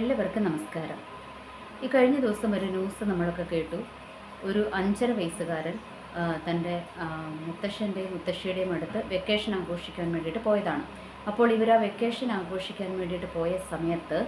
എല്ലാവർക്കും നമസ്കാരം. ഈ കഴിഞ്ഞ ദിവസം ഒരു ന്യൂസ് നമ്മളൊക്കെ കേട്ടു. ഒരു അഞ്ചര വയസ്സുകാരൻ തന്റെ മുത്തശ്ശന്റെയും മുത്തശ്ശിയുടെയും അടുത്ത് വെക്കേഷൻ ആഘോഷിക്കാൻ വേണ്ടിയിട്ട് പോയതാണ്. അപ്പോൾ ഇവർ ആ വെക്കേഷൻ ആഘോഷിക്കാൻ വേണ്ടിയിട്ട് പോയ സമയത്ത്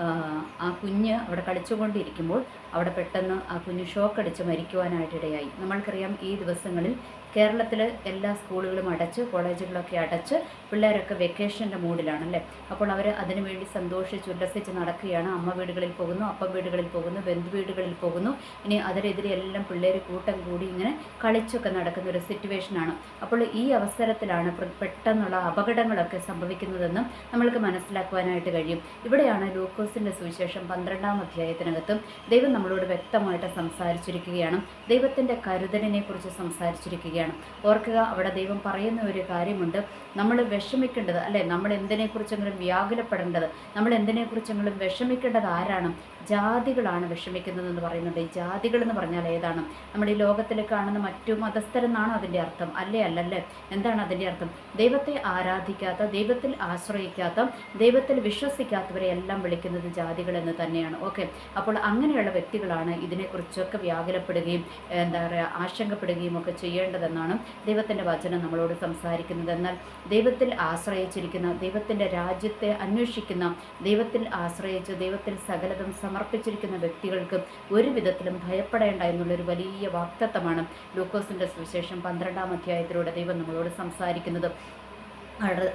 ആ, കുഞ്ഞ് അവിടെ കളിച്ചുകൊണ്ടിരിക്കുമ്പോൾ അവിടെ പെട്ടെന്ന് ആ കുഞ്ഞ് ഷോക്ക് അടിച്ച് മരിക്കുവാനായിട്ടിടയായി. നമ്മൾക്കറിയാം ഈ ദിവസങ്ങളിൽ കേരളത്തിൽ എല്ലാ സ്കൂളുകളും അടച്ച് കോളേജുകളൊക്കെ അടച്ച് പിള്ളേരൊക്കെ വെക്കേഷന്റെ മൂഡിലാണല്ലേ? അപ്പോൾ അവർ അതിനുവേണ്ടി സന്തോഷിച്ച് ഉല്ലസിച്ച് നടക്കുകയാണ്. അമ്മ വീടുകളിൽ പോകുന്നു അപ്പം വീടുകളിൽ പോകുന്നു ബന്ധു വീടുകളിൽ പോകുന്നു. ഇനി അതിനെതിരെ എല്ലാം പിള്ളേർ കൂട്ടം കൂടി ഇങ്ങനെ കളിച്ചൊക്കെ നടക്കുന്ന ഒരു സിറ്റുവേഷനാണ്. അപ്പോൾ ഈ അവസരത്തിലാണ് പെട്ടെന്നുള്ള അപകടങ്ങളൊക്കെ സംഭവിക്കുന്നതെന്നും നമ്മൾക്ക് മനസ്സിലാക്കുവാനായിട്ട് കഴിയും. ഇവിടെയാണ് ലൂക്കോസിന്റെ സുവിശേഷം പന്ത്രണ്ടാം അധ്യായത്തിനകത്തും ദൈവം നമ്മളോട് വ്യക്തമായിട്ട് സംസാരിച്ചിരിക്കുകയാണ്. ദൈവത്തിന്റെ കരുതലിനെ കുറിച്ച് സംസാരിച്ചിരിക്കുകയാണ്. ഓർക്കുക അവിടെ ദൈവം പറയുന്ന ഒരു കാര്യമുണ്ട്. നമ്മൾ വിഷമിക്കേണ്ടത് അല്ലെ? നമ്മൾ എന്തിനെക്കുറിച്ചെങ്കിലും വ്യാകുലപ്പെടേണ്ടത് നമ്മൾ എന്തിനെക്കുറിച്ചെങ്കിലും വിഷമിക്കേണ്ടത് ആരാണ്? ജാതികളാണ് വിഷമിക്കുന്നതെന്ന് പറയുന്നുണ്ട്. ഈ ജാതികൾ എന്ന് പറഞ്ഞാൽ ഏതാണ്? നമ്മൾ ഈ ലോകത്തിൽ കാണുന്ന മറ്റു മതസ്ഥരെന്നാണോ അതിന്റെ അർത്ഥം? അല്ലേ അല്ലല്ലേ? എന്താണ് അതിന്റെ അർത്ഥം? ദൈവത്തെ ആരാധിക്കാത്ത ദൈവത്തിൽ ആശ്രയിക്കാത്ത ദൈവത്തിൽ വിശ്വസിക്കാത്തവരെ എല്ലാം വിളിക്കുന്നത് ജാതികൾ എന്ന് തന്നെയാണ്. ഓക്കെ അപ്പോൾ അങ്ങനെയുള്ള വ്യക്തികളാണ് ഇതിനെക്കുറിച്ചൊക്കെ വ്യാകുലപ്പെടുകയും എന്താ പറയുക ആശങ്കപ്പെടുകയും ഒക്കെ ചെയ്യേണ്ടതെന്നാണ് ദൈവത്തിന്റെ വചനം നമ്മളോട് സംസാരിക്കുന്നത്. എന്നാൽ ദൈവത്തിൽ ആശ്രയിച്ചിരിക്കുന്ന ദൈവത്തിന്റെ രാജ്യത്തെ അന്വേഷിക്കുന്ന ദൈവത്തിൽ ആശ്രയിച്ച് ദൈവത്തിൽ സകലതും സമർപ്പിച്ചിരിക്കുന്ന വ്യക്തികൾക്ക് ഒരു വിധത്തിലും ഭയപ്പെടേണ്ട എന്നുള്ളൊരു വലിയ വാക്തത്വമാണ് ലൂക്കോസിന്റെ സുവിശേഷം പന്ത്രണ്ടാം അധ്യായത്തിലൂടെ ദൈവം നമ്മളോട് സംസാരിക്കുന്നത്.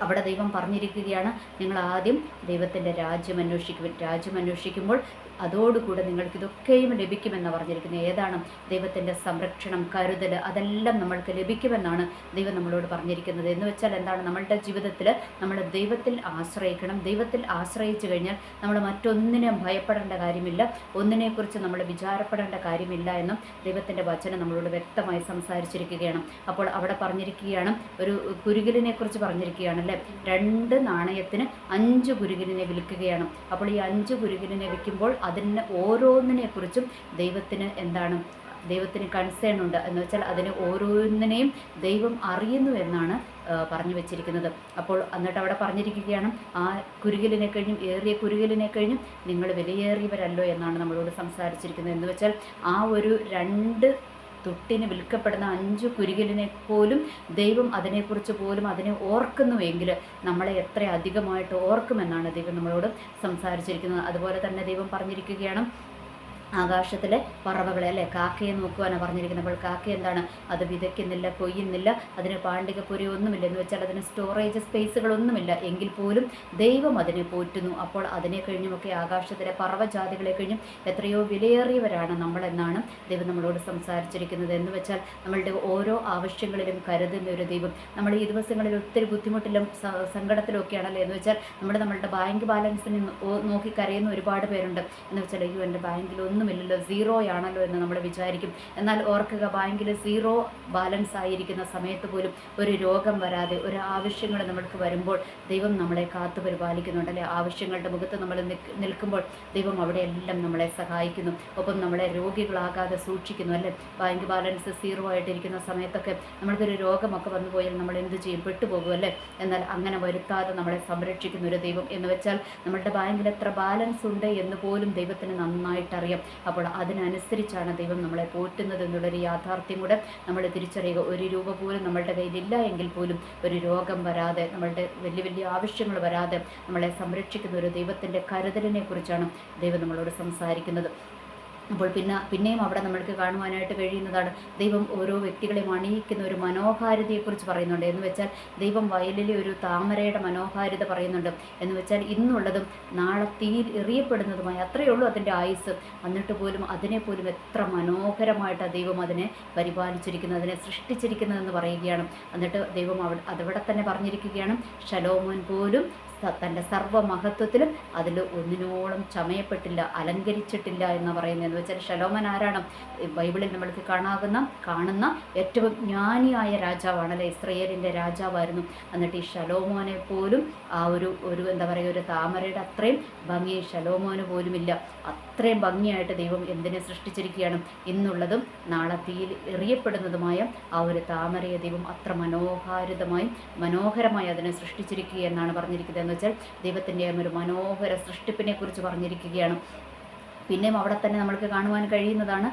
അവിടെ ദൈവം പറഞ്ഞിരിക്കുകയാണ് നിങ്ങൾ ആദ്യം ദൈവത്തിന്റെ രാജ്യം അന്വേഷിക്കും രാജ്യം അന്വേഷിക്കുമ്പോൾ അതോടുകൂടെ നിങ്ങൾക്ക് ഇതൊക്കെയും ലഭിക്കുമെന്ന് പറഞ്ഞിരിക്കുന്നത്. ഏതാണ്? ദൈവത്തിന്റെ സംരക്ഷണം കരുതൽ അതെല്ലാം നമ്മൾക്ക് ലഭിക്കുമെന്നാണ് ദൈവം നമ്മളോട് പറഞ്ഞിരിക്കുന്നത്. എന്ന് വെച്ചാൽ എന്താണ്? നമ്മളുടെ ജീവിതത്തിൽ നമ്മൾ ദൈവത്തിൽ ആശ്രയിക്കണം. ദൈവത്തിൽ ആശ്രയിച്ചു കഴിഞ്ഞാൽ നമ്മൾ മറ്റൊന്നിനും ഭയപ്പെടേണ്ട കാര്യമില്ല. ഒന്നിനെക്കുറിച്ച് നമ്മൾ വിചാരപ്പെടേണ്ട കാര്യമില്ല എന്നും ദൈവത്തിന്റെ വചനം നമ്മളോട് വ്യക്തമായി സംസാരിച്ചിരിക്കുകയാണ്. അപ്പോൾ അവിടെ പറഞ്ഞിരിക്കുകയാണ് ഒരു കുരുകിലിനെ കുറിച്ച് പറഞ്ഞിരിക്കുകയാണ് അല്ലേ രണ്ട് നാണയത്തിന് അഞ്ച് കുരുകിലിനെ വിൽക്കുകയാണ്. അപ്പോൾ ഈ അഞ്ച് കുരുകിലിനെ വിൽക്കുമ്പോൾ അതിന് ഓരോന്നിനെക്കുറിച്ചും ദൈവത്തിന് എന്താണ്? ദൈവത്തിന് കൺസേൺ ഉണ്ട്. എന്ന് വെച്ചാൽ അതിന് ഓരോന്നിനെയും ദൈവം അറിയുന്നു എന്നാണ് പറഞ്ഞു വെച്ചിരിക്കുന്നത്. അപ്പോൾ എന്നിട്ട് അവിടെ പറഞ്ഞിരിക്കുകയാണ് ആ കുരുകിലിനെ കഴിഞ്ഞും ഏറിയ കുരുകിലിനെ കഴിഞ്ഞും നിങ്ങൾ വിലയേറിയവരല്ലോ എന്നാണ് നമ്മളോട് സംസാരിച്ചിരിക്കുന്നത്. എന്ന് വെച്ചാൽ ആ ഒരു രണ്ട് തൊട്ടിന് വിൽക്കപ്പെടുന്ന അഞ്ച് കുരുകിലിനെ പോലും ദൈവം അതിനെക്കുറിച്ച് പോലും അതിനെ ഓർക്കുന്നുവെങ്കിൽ നമ്മളെ എത്ര അധികമായിട്ട് ഓർക്കുമെന്നാണ് ദൈവം നമ്മളോട് സംസാരിച്ചിരിക്കുന്നത്. അതുപോലെ തന്നെ ദൈവം പറഞ്ഞിരിക്കുകയാണ് ആകാശത്തിലെ പറവകളെ അല്ലെ? കാക്കയെ നോക്കുവാനാണ് പറഞ്ഞിരിക്കുന്നത്. അപ്പോൾ കാക്ക എന്താണ്? അത് വിതയ്ക്കുന്നില്ല കൊയ്യുന്നില്ല അതിന് പാണ്ഡികപ്പൊരി ഒന്നുമില്ല എന്ന് വെച്ചാൽ അതിന് സ്റ്റോറേജ് സ്പേസുകളൊന്നുമില്ല എങ്കിൽ പോലും ദൈവം അതിനെ പോറ്റുന്നു. അപ്പോൾ അതിനെ കഴിഞ്ഞുമൊക്കെ ആകാശത്തിലെ പറവജാതികളെ കഴിഞ്ഞും എത്രയോ വിലയേറിയവരാണ് നമ്മളെന്നാണ് ദൈവം നമ്മളോട് സംസാരിച്ചിരിക്കുന്നത്. എന്ന് വെച്ചാൽ നമ്മളുടെ ഓരോ ആവശ്യങ്ങളിലും കരുതുന്ന ഒരു ദൈവം. നമ്മൾ ഈ ദിവസങ്ങളിൽ ഒത്തിരി ബുദ്ധിമുട്ടിലും സങ്കടത്തിലും ഒക്കെയാണല്ലോ എന്ന് വെച്ചാൽ നമ്മൾ നമ്മളുടെ ബാങ്ക് ബാലൻസിന് നോക്കി കരയുന്ന ഒരുപാട് പേരുണ്ട്. എന്ന് വെച്ചാൽ അയ്യോ എന്റെ ബാങ്കിൽ ഒന്നുമില്ലല്ലോ സീറോ ആണല്ലോ എന്ന് നമ്മൾ വിചാരിക്കും. എന്നാൽ ഓർക്കുക ബാങ്കിൽ സീറോ ബാലൻസ് ആയിരിക്കുന്ന സമയത്ത് പോലും ഒരു രോഗം വരാതെ ഒരു ആവശ്യങ്ങൾ നമ്മൾക്ക് വരുമ്പോൾ ദൈവം നമ്മളെ കാത്തു പരിപാലിക്കുന്നുണ്ട്. അല്ലെ? ആവശ്യങ്ങളുടെ മുഖത്ത് നമ്മൾ നിൽക്കുമ്പോൾ ദൈവം അവിടെ എല്ലാം നമ്മളെ സഹായിക്കുന്നു. ഒപ്പം നമ്മളെ രോഗികളാകാതെ സൂക്ഷിക്കുന്നു. അല്ലെ? ബാങ്ക് ബാലൻസ് സീറോ ആയിട്ടിരിക്കുന്ന സമയത്തൊക്കെ നമ്മൾക്കൊരു രോഗമൊക്കെ വന്നു പോയാൽ നമ്മൾ എന്ത് ചെയ്യും? പെട്ടുപോകും അല്ലേ? എന്നാൽ അങ്ങനെ വരുത്താതെ നമ്മളെ സംരക്ഷിക്കുന്ന ഒരു ദൈവം എന്ന് വെച്ചാൽ നമ്മളുടെ ബാങ്കിൽ എത്ര ബാലൻസ് ഉണ്ട് എന്ന് പോലും ദൈവത്തിന് നന്നായിട്ടറിയാം. അപ്പോൾ അതിനനുസരിച്ചാണ് ദൈവം നമ്മളെ പോറ്റുന്നത് എന്നുള്ളൊരു യാഥാർത്ഥ്യം കൂടെ നമ്മൾ തിരിച്ചറിയുക. ഒരു രൂപ പോലും നമ്മളുടെ കയ്യിലില്ല എങ്കിൽ പോലും ഒരു രോഗം വരാതെ നമ്മളുടെ വലിയ വലിയ ആവശ്യങ്ങൾ വരാതെ നമ്മളെ സംരക്ഷിക്കുന്ന ഒരു ദൈവത്തിന്റെ കരുതലിനെ കുറിച്ചാണ് ദൈവം നമ്മളോട് സംസാരിക്കുന്നത്. അപ്പോൾ പിന്നെ പിന്നെയും അവിടെ നമ്മൾക്ക് കാണുവാനായിട്ട് കഴിയുന്നതാണ്. ദൈവം ഓരോ വ്യക്തികളെയും അണിയിക്കുന്ന ഒരു മനോഹാരിതയെക്കുറിച്ച് പറയുന്നുണ്ട്. എന്ന് വെച്ചാൽ ദൈവം വയലിലെ ഒരു താമരയുടെ മനോഹാരിത പറയുന്നുണ്ട്. എന്ന് വെച്ചാൽ ഇന്നുള്ളതും നാളെ തീയിൽ എറിയപ്പെടുന്നതുമായി അത്രയേ ഉള്ളൂ അതിന്റെ ആയുസ് എന്നിട്ട് പോലും അതിനെ പോലും എത്ര മനോഹരമായിട്ടാണ് ദൈവം അതിനെ പരിപാലിച്ചിരിക്കുന്നത് അതിനെ സൃഷ്ടിച്ചിരിക്കുന്നതെന്ന് പറയുകയാണ്. എന്നിട്ട് ദൈവം അവിടെ അതവിടെ തന്നെ പറഞ്ഞിരിക്കുകയാണ്. ശലോമോൻ പോലും തന്റെ സർവമഹത്വത്തിലും അതിൽ ഒന്നിനോളം ചമയപ്പെട്ടില്ല അലങ്കരിച്ചിട്ടില്ല എന്ന് പറയുന്നത് എന്ന് വെച്ചാൽ ഷലോമൻ ആരാണ്? ബൈബിളിൽ നമ്മൾക്ക് കാണാകുന്ന കാണുന്ന ഏറ്റവും ജ്ഞാനിയായ രാജാവാണല്ലേ ഇസ്രയേലിന്റെ രാജാവായിരുന്നു. എന്നിട്ട് ഈ ഷലോമോനെ പോലും ആ ഒരു ഒരു എന്താ പറയുക ഒരു താമരയുടെ അത്രയും ഭംഗി ഷലോമോന് പോലുമില്ല. അത്രയും ഭംഗിയായിട്ട് ദൈവം എന്തിനെ സൃഷ്ടിച്ചിരിക്കുകയാണ്? ഇന്നുള്ളതും നാളെ തീയിൽ എറിയപ്പെടുന്നതുമായ ആ ഒരു താമരയെ ദൈവം അത്ര മനോഹാരിതമായും മനോഹരമായി അതിനെ സൃഷ്ടിച്ചിരിക്കുക എന്നാണ് പറഞ്ഞിരിക്കുന്നത്. എന്ന് വെച്ചാൽ ദൈവത്തിന്റെ ഒരു മനോഹര സൃഷ്ടിപ്പിനെ കുറിച്ച് പറഞ്ഞിരിക്കുകയാണ്. പിന്നെയും അവിടെ തന്നെ നമ്മൾക്ക് കാണുവാൻ കഴിയുന്നതാണ്.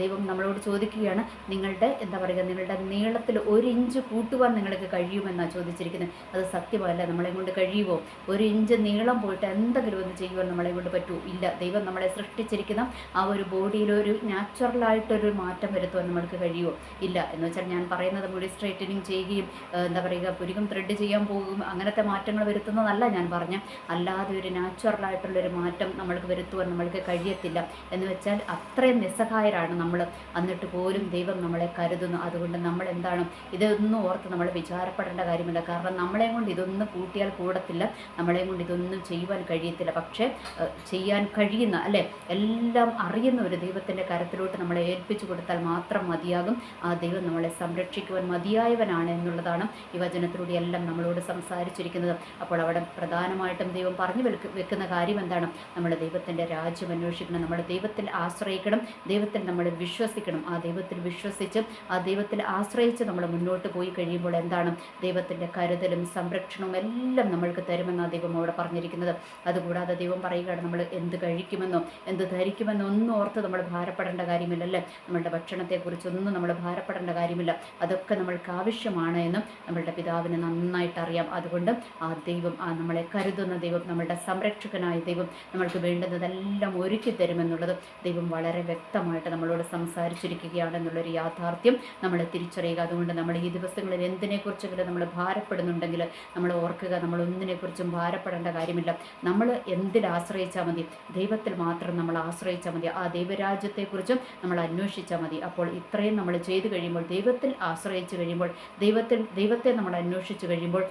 ദൈവം നമ്മളോട് ചോദിക്കുകയാണ് നിങ്ങളുടെ എന്താ പറയുക നിങ്ങളുടെ നീളത്തിൽ ഒരു ഇഞ്ച് കൂട്ടുവാൻ നിങ്ങൾക്ക് കഴിയുമെന്നാണ് ചോദിച്ചിരിക്കുന്നത്. അത് സത്യമല്ല നമ്മളെ കൊണ്ട് കഴിയുമോ ഒരു ഇഞ്ച് നീളം പോയിട്ട് എന്തെങ്കിലും ഒന്ന് ചെയ്യുവാൻ നമ്മളെ കൊണ്ട് പറ്റൂ? ഇല്ല ദൈവം നമ്മളെ സൃഷ്ടിച്ചിരിക്കുന്ന ആ ഒരു ബോഡിയിലൊരു നാച്ചുറലായിട്ടൊരു മാറ്റം വരുത്തുവാൻ നമ്മൾക്ക് കഴിയുമോ ഇല്ല. എന്ന് വെച്ചാൽ ഞാൻ പറയുന്നത് മുടി സ്ട്രൈറ്റനിങ് ചെയ്യുകയും എന്താ പറയുക പുരികം ത്രെഡ് ചെയ്യാൻ പോകും അങ്ങനത്തെ മാറ്റങ്ങൾ വരുത്തുന്നതല്ല ഞാൻ പറഞ്ഞ അല്ലാതെ ഒരു നാച്ചുറലായിട്ടുള്ളൊരു മാറ്റം നമ്മൾക്ക് വരുത്തുവാൻ നമ്മൾക്ക് കഴിയത്തില്ല. എന്ന് വെച്ചാൽ അത്രയും നിസ്സഹായരാണ് നമ്മൾ. എന്നിട്ട് പോലും ദൈവം നമ്മളെ കരുതുന്നു. അതുകൊണ്ട് നമ്മൾ എന്താണ്? ഇതൊന്നും ഓർത്ത് നമ്മൾ വിചാരപ്പെടേണ്ട കാര്യമില്ല. കാരണം നമ്മളെ കൊണ്ട് ഇതൊന്നും കൂട്ടിയാൽ കൂടത്തില്ല. നമ്മളെ കൊണ്ട് ഇതൊന്നും ചെയ്യുവാൻ കഴിയത്തില്ല. പക്ഷേ ചെയ്യാൻ കഴിയുന്ന അല്ലേ? എല്ലാം അറിയുന്ന ഒരു ദൈവത്തിന്റെ കരത്തിലോട്ട് നമ്മളെ ഏൽപ്പിച്ചു കൊടുത്താൽ മാത്രം മതിയാകും. ആ ദൈവം നമ്മളെ സംരക്ഷിക്കുവാൻ മതിയായവനാണ് എന്നുള്ളതാണ് ഈ വചനത്തിലൂടെ എല്ലാം നമ്മളോട് സംസാരിച്ചിരിക്കുന്നത്. അപ്പോൾ അവിടെ പ്രധാനമായിട്ടും ദൈവം പറഞ്ഞു വെക്കുന്ന കാര്യം എന്താണ്? നമ്മുടെ ദൈവത്തിന്റെ രാജ്യം അന്വേഷിക്കണം. നമ്മൾ ദൈവത്തിൽ ആശ്രയിക്കണം. ദൈവത്തിൽ നമ്മൾ വിശ്വസിക്കണം. ആ ദൈവത്തിൽ വിശ്വസിച്ച് ആ ദൈവത്തിൽ ആശ്രയിച്ച് നമ്മൾ മുന്നോട്ട് പോയി കഴിയുമ്പോൾ എന്താണ്? ദൈവത്തിന്റെ കരുതലും സംരക്ഷണവും എല്ലാം നമ്മൾക്ക് തരുമെന്നാണ് ദൈവം അവിടെ പറഞ്ഞിരിക്കുന്നത്. അതുകൂടാതെ ദൈവം പറയുകയാണ് നമ്മൾ എന്ത് കഴിക്കുമെന്നോ എന്ത് ധരിക്കുമെന്നോ ഒന്നും ഓർത്ത് നമ്മൾ ഭാരപ്പെടേണ്ട കാര്യമില്ലല്ലേ? നമ്മളുടെ ഭക്ഷണത്തെക്കുറിച്ചൊന്നും നമ്മൾ ഭാരപ്പെടേണ്ട കാര്യമില്ല. അതൊക്കെ നമ്മൾക്ക് ആവശ്യമാണ് എന്നും നമ്മളുടെ പിതാവിന് നന്നായിട്ട് അറിയാം അതുകൊണ്ട് ആ ദൈവം ആ നമ്മളെ കരുതുന്ന ദൈവം നമ്മളുടെ സംരക്ഷകനായ ദൈവം നമ്മൾക്ക് വേണ്ടുന്നതെല്ലാം ഒരുക്കി തരുമെന്നുള്ളത് ദൈവം വളരെ വ്യക്തമായിട്ട് നമ്മളോട് സംസാരിച്ചിരിക്കുകയാണെന്നുള്ളൊരു യാഥാർത്ഥ്യം നമ്മൾ തിരിച്ചറിയുക. അതുകൊണ്ട് നമ്മൾ ഈ ദിവസങ്ങളിൽ എന്തിനെക്കുറിച്ചെങ്കിലും നമ്മൾ ഭാരപ്പെടുന്നുണ്ടെങ്കിൽ നമ്മൾ ഓർക്കുക നമ്മൾ ഒന്നിനെക്കുറിച്ചും ഭാരപ്പെടേണ്ട കാര്യമില്ല. നമ്മൾ എന്തിൽ ആശ്രയിച്ചാൽ മതി? ദൈവത്തിൽ മാത്രം നമ്മൾ ആശ്രയിച്ചാൽ മതി. ആ ദൈവരാജ്യത്തെക്കുറിച്ചും നമ്മൾ അന്വേഷിച്ചാൽ മതി. അപ്പോൾ ഇത്രയും നമ്മൾ ചെയ്തു കഴിയുമ്പോൾ ദൈവത്തിൽ ആശ്രയിച്ചു കഴിയുമ്പോൾ ദൈവത്തിൽ ദൈവത്തെ നമ്മൾ അന്വേഷിച്ചു കഴിയുമ്പോൾ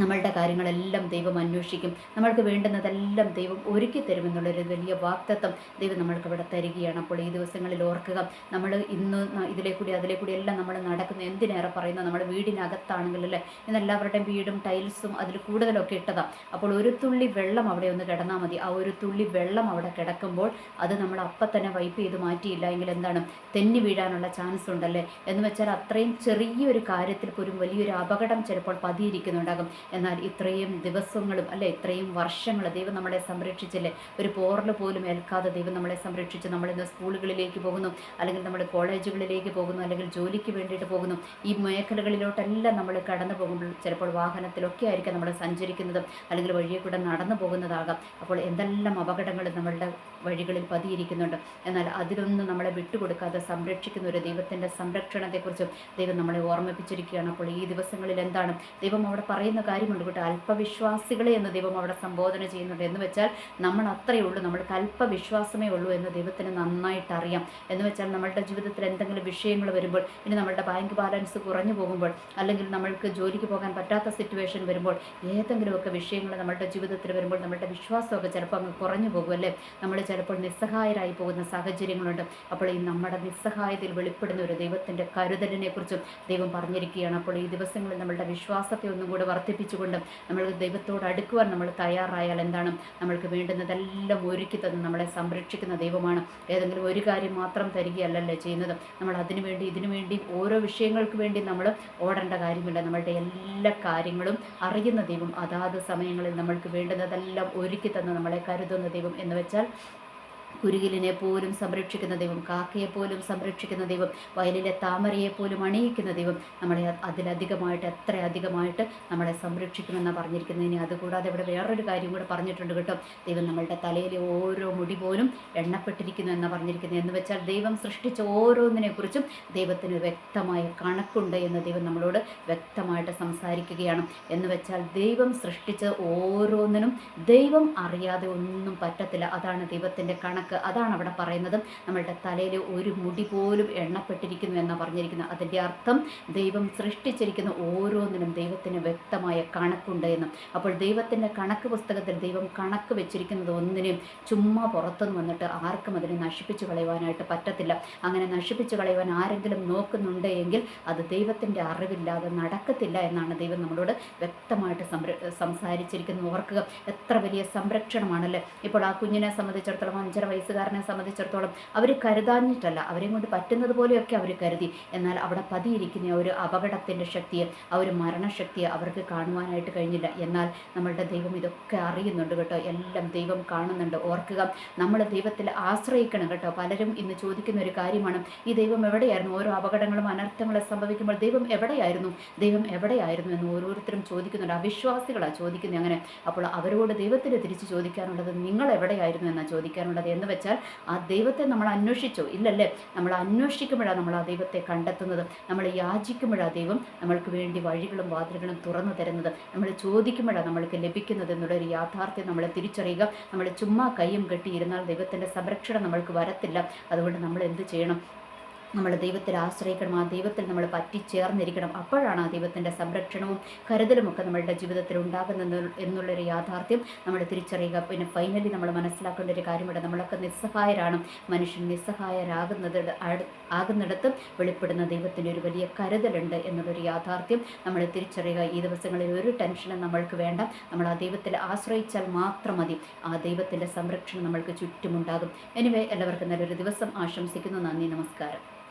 നമ്മളുടെ കാര്യങ്ങളെല്ലാം ദൈവം അന്വേഷിക്കും. നമ്മൾക്ക് വേണ്ടുന്നതെല്ലാം ദൈവം ഒരുക്കി തരുമെന്നുള്ളൊരു വലിയ വാക്തത്വം ദൈവം നമ്മൾക്ക് ഇവിടെ തരികയാണ്. അപ്പോൾ ഈ ദിവസങ്ങളിൽ ഓർക്കുക നമ്മൾ ഇന്ന് ഇതിലെ കൂടി അതിലെ കൂടി എല്ലാം നമ്മൾ നടക്കുന്ന. എന്തിനേറെ പറയുന്നത് നമ്മുടെ വീടിനകത്താണെങ്കിൽ അല്ലേ? ഇന്ന് എല്ലാവരുടെയും വീടും ടൈൽസും അതിൽ കൂടുതലൊക്കെ ഇട്ടതാണ് അപ്പോൾ ഒരു തുള്ളി വെള്ളം അവിടെ ഒന്ന് കിടന്നാൽ മതി. ആ ഒരു തുള്ളി വെള്ളം അവിടെ കിടക്കുമ്പോൾ അത് നമ്മൾ അപ്പം തന്നെ വൈപ്പ് ചെയ്ത് മാറ്റിയില്ല എങ്കിൽ എന്താണ്? തെന്നി വീഴാനുള്ള ചാൻസ് ഉണ്ടല്ലേ എന്ന് വെച്ചാൽ അത്രയും ചെറിയൊരു കാര്യത്തിൽ പോലും വലിയൊരു അപകടം ചിലപ്പോൾ പതിയിരിക്കുന്നുണ്ടാകും. എന്നാൽ ഇത്രയും ദിവസങ്ങളും അല്ലെ ഇത്രയും വർഷങ്ങൾ ദൈവം നമ്മളെ സംരക്ഷിച്ചല്ലേ? ഒരു പോറൽ പോലും ഏൽക്കാതെ ദൈവം നമ്മളെ സംരക്ഷിച്ച്. നമ്മളിന്ന് സ്കൂളുകളിലേക്ക് പോകുന്നു അല്ലെങ്കിൽ നമ്മുടെ കോളേജുകളിലേക്ക് പോകുന്നു അല്ലെങ്കിൽ ജോലിക്ക് വേണ്ടിയിട്ട് പോകുന്നു. ഈ മേഖലകളിലോട്ടെല്ലാം നമ്മൾ കടന്നു പോകുമ്പോൾ ചിലപ്പോൾ വാഹനത്തിലൊക്കെ ആയിരിക്കും നമ്മൾ സഞ്ചരിക്കുന്നത് അല്ലെങ്കിൽ വഴിയെ കൂടെ നടന്നു പോകുന്നതാകാം. അപ്പോൾ എന്തെല്ലാം അപകടങ്ങൾ നമ്മളുടെ വഴികളിൽ പതിയിരിക്കുന്നുണ്ട്. എന്നാൽ അതിലൊന്നും നമ്മളെ വിട്ടുകൊടുക്കാതെ സംരക്ഷിക്കുന്ന ഒരു ദൈവത്തിന്റെ സംരക്ഷണത്തെക്കുറിച്ചും ദൈവം നമ്മളെ ഓർമ്മിപ്പിച്ചിരിക്കുകയാണ്. അപ്പോൾ ഈ ദിവസങ്ങളിൽ എന്താണ്? ദൈവം അവിടെ പറയുന്ന കാര്യമുണ്ട് കേട്ടോ. അല്പവിശ്വാസികളെ എന്ന് ദൈവം അവിടെ സംബോധന ചെയ്യുന്നുണ്ട്. എന്ന് വെച്ചാൽ നമ്മൾ അത്രയേ ഉള്ളൂ. നമ്മൾക്ക് അല്പവിശ്വാസമേ ഉള്ളൂ എന്ന് ദൈവത്തിന് നന്നായിട്ട് അറിയാം എന്ന് വെച്ചാൽ നമ്മളുടെ ജീവിതത്തിൽ എന്തെങ്കിലും വിഷയങ്ങൾ വരുമ്പോൾ ഇനി നമ്മളുടെ ബാങ്ക് ബാലൻസ് കുറഞ്ഞു പോകുമ്പോൾ അല്ലെങ്കിൽ നമ്മൾക്ക് ജോലിക്ക് പോകാൻ പറ്റാത്ത സിറ്റുവേഷൻ വരുമ്പോൾ ഏതെങ്കിലുമൊക്കെ വിഷയങ്ങൾ നമ്മളുടെ ജീവിതത്തിൽ വരുമ്പോൾ നമ്മളുടെ വിശ്വാസമൊക്കെ ചിലപ്പോൾ അങ്ങ് കുറഞ്ഞു പോകും അല്ലേ? നമ്മൾ ചിലപ്പോൾ നിസ്സഹായരായി പോകുന്ന സാഹചര്യങ്ങളുണ്ട്. അപ്പോൾ ഈ നമ്മുടെ നിസ്സഹായതയിൽ വെളിപ്പെടുന്ന ഒരു ദൈവത്തിന്റെ കരുതലിനെക്കുറിച്ചും ദൈവം പറഞ്ഞിരിക്കുകയാണ്. അപ്പോൾ ഈ ദിവസങ്ങളിൽ നമ്മളുടെ വിശ്വാസത്തെ ഒന്നും കൂടെ വർദ്ധിപ്പിച്ചുകൊണ്ട് നമ്മൾ ദൈവത്തോട് അടുക്കുവാൻ നമ്മൾ തയ്യാറായാൽ എന്താണ്? നമ്മൾക്ക് വേണ്ടുന്നതെല്ലാം ഒരുക്കി തന്ന് നമ്മളെ സംരക്ഷിക്കുന്ന ദൈവമാണ്. ഏതെങ്കിലും ഒരു കാര്യം മാത്രം തരികയല്ലല്ലേ ചെയ്യുന്നത്. നമ്മൾ അതിനു വേണ്ടി ഇതിനു വേണ്ടി ഓരോ വിഷയങ്ങൾക്ക് വേണ്ടി നമ്മൾ ഓടേണ്ട കാര്യമില്ല. നമ്മളുടെ എല്ലാ കാര്യങ്ങളും അറിയുന്ന ദൈവം. അതാത് സമയങ്ങളിൽ നമ്മൾക്ക് വേണ്ടുന്നതെല്ലാം ഒരുക്കി തന്ന് നമ്മളെ കരുതുന്ന ദൈവം എന്ന് വെച്ചാൽ കുരുകിലിനെ പോലും സംരക്ഷിക്കുന്ന ദൈവം കാക്കയെ പോലും സംരക്ഷിക്കുന്ന ദൈവം വയലിലെ താമരയെ പോലും അണിയിക്കുന്ന ദൈവം നമ്മളെ അതിലധികമായിട്ട് എത്ര അധികമായിട്ട് നമ്മളെ സംരക്ഷിക്കുമെന്നാണ് പറഞ്ഞിരിക്കുന്നത്. ഇനി അതുകൂടാതെ ഇവിടെ വേറൊരു കാര്യം കൂടെ പറഞ്ഞിട്ടുണ്ട് കേട്ടോ. ദൈവം നമ്മളുടെ തലയിലെ ഓരോ മുടി പോലും എണ്ണപ്പെട്ടിരിക്കുന്നു എന്ന് പറഞ്ഞിരിക്കുന്നത്. എന്ന് വെച്ചാൽ ദൈവം സൃഷ്ടിച്ച ഓരോന്നിനെക്കുറിച്ചും ദൈവത്തിന് വ്യക്തമായ കണക്കുണ്ട് എന്ന് ദൈവം നമ്മളോട് വ്യക്തമായിട്ട് സംസാരിക്കുകയാണ്. എന്ന് വെച്ചാൽ ദൈവം സൃഷ്ടിച്ച ഓരോന്നിനും ദൈവം അറിയാതെ ഒന്നും പറ്റത്തില്ല. അതാണ് ദൈവത്തിന്റെ കണക്ക്. അതാണ് അവിടെ പറയുന്നത്. നമ്മളുടെ തലയിൽ ഒരു മുടി പോലും എണ്ണപ്പെട്ടിരിക്കുന്നു എന്നാണ് പറഞ്ഞിരിക്കുന്നത്. അതിന്റെ അർത്ഥം ദൈവം സൃഷ്ടിച്ചിരിക്കുന്ന ഓരോന്നിനും ദൈവത്തിന് വ്യക്തമായ കണക്കുണ്ട് എന്നും. അപ്പോൾ ദൈവത്തിന്റെ കണക്ക് പുസ്തകത്തിൽ ദൈവം കണക്ക് വെച്ചിരിക്കുന്നത് ഒന്നിനെയും ചുമ്മാ പുറത്തുനിന്ന് വന്നിട്ട് ആർക്കും അതിനെ നശിപ്പിച്ചു കളയുവാനായിട്ട് പറ്റത്തില്ല. അങ്ങനെ നശിപ്പിച്ചു കളയുവാൻ ആരെങ്കിലും നോക്കുന്നുണ്ട് എങ്കിൽ അത് ദൈവത്തിന്റെ അറിവില്ലാതെ നടക്കത്തില്ല എന്നാണ് ദൈവം നമ്മളോട് വ്യക്തമായിട്ട് സംര സംസാരിച്ചിരിക്കുന്നത്. ഓർക്കുക എത്ര വലിയ സംരക്ഷണമാണല്ലേ? ഇപ്പോൾ ആ കുഞ്ഞിനെ സംബന്ധിച്ചിടത്തോളം അഞ്ചര വയസ്സുകാരനെ സംബന്ധിച്ചിടത്തോളം അവർ കരുതാഞ്ഞിട്ടല്ല. അവരെ കൊണ്ട് പറ്റുന്നത് പോലെയൊക്കെ അവർ കരുതി. എന്നാൽ അവിടെ പതിയിരിക്കുന്ന ഒരു അപകടത്തിന്റെ ശക്തിയെ ആ ഒരു മരണശക്തിയെ അവർക്ക് കാണുവാനായിട്ട് കഴിഞ്ഞില്ല. എന്നാൽ നമ്മളുടെ ദൈവം ഇതൊക്കെ അറിയുന്നുണ്ട് കേട്ടോ. എല്ലാം ദൈവം കാണുന്നുണ്ട്. ഓർക്കുക നമ്മൾ ദൈവത്തിൽ ആശ്രയിക്കണം കേട്ടോ. പലരും ഇന്ന് ചോദിക്കുന്ന ഒരു കാര്യമാണ് ഈ ദൈവം എവിടെയായിരുന്നു? ഓരോ അപകടങ്ങളും അനർത്ഥങ്ങളും സംഭവിക്കുമ്പോൾ ദൈവം എവിടെയായിരുന്നു? ദൈവം എവിടെയായിരുന്നു? എന്ന് ഓരോരുത്തരും ചോദിക്കുന്നുണ്ട്. അവിശ്വാസികളാണ് ചോദിക്കുന്നത് അങ്ങനെ. അപ്പോൾ അവരോട് ദൈവത്തിന് തിരിച്ച് ചോദിക്കാനുള്ളത് നിങ്ങൾ എവിടെയായിരുന്നു? എന്നാണ് ചോദിക്കാനുള്ളത് എന്ന് വെച്ചാൽ ആ ദൈവത്തെ നമ്മൾ അന്വേഷിച്ചോ? ഇല്ലല്ലേ? നമ്മൾ അന്വേഷിക്കുമ്പോഴാണ് നമ്മൾ ആ ദൈവത്തെ കണ്ടെത്തുന്നത്. നമ്മൾ യാചിക്കുമ്പോഴാണ് ദൈവം നമ്മൾക്ക് വേണ്ടി വഴികളും വാതിലുകളും തുറന്നു തരുന്നത്. നമ്മൾ ചോദിക്കുമ്പോഴാണ് നമ്മൾക്ക് ലഭിക്കുന്നത് എന്നുള്ളൊരു യാഥാർത്ഥ്യം നമ്മൾ തിരിച്ചറിയുക. നമ്മൾ ചുമ്മാ കൈയും കെട്ടിയിരുന്നാൽ ദൈവത്തിന്റെ സംരക്ഷണം നമ്മൾക്ക് വരത്തില്ല. അതുകൊണ്ട് നമ്മൾ എന്ത് ചെയ്യണം? നമ്മൾ ദൈവത്തിൽ ആശ്രയിക്കണം ആ ദൈവത്തിൽ നമ്മൾ പറ്റിച്ചേർന്നിരിക്കണം. അപ്പോഴാണ് ആ ദൈവത്തിന്റെ സംരക്ഷണവും കരുതലുമൊക്കെ നമ്മളുടെ ജീവിതത്തിൽ ഉണ്ടാകുന്നത് എന്നുള്ളൊരു യാഥാർത്ഥ്യം നമ്മൾ തിരിച്ചറിയുക. പിന്നെ ഫൈനലി നമ്മൾ മനസ്സിലാക്കേണ്ട ഒരു കാര്യമുണ്ട്. നമ്മളൊക്കെ നിസ്സഹായരാണ്. മനുഷ്യൻ നിസ്സഹായരാകുന്നത് ആകുന്നിടത്ത് വെളിപ്പെടുന്ന ദൈവത്തിന്റെ ഒരു വലിയ കരുതലുണ്ട് എന്നുള്ളൊരു യാഥാർത്ഥ്യം നമ്മൾ തിരിച്ചറിയുക. ഈ ദിവസങ്ങളിൽ ഒരു ടെൻഷനും നമ്മൾക്ക് വേണ്ട. നമ്മൾ ആ ദൈവത്തിൽ ആശ്രയിച്ചാൽ മാത്രം മതി. ആ ദൈവത്തിന്റെ സംരക്ഷണം നമ്മൾക്ക് ചുറ്റുമുണ്ടാകും. എനിവേ എല്ലാവർക്കും നല്ലൊരു ദിവസം. ആശംസിക്കുന്നു. നന്ദി. നമസ്കാരം.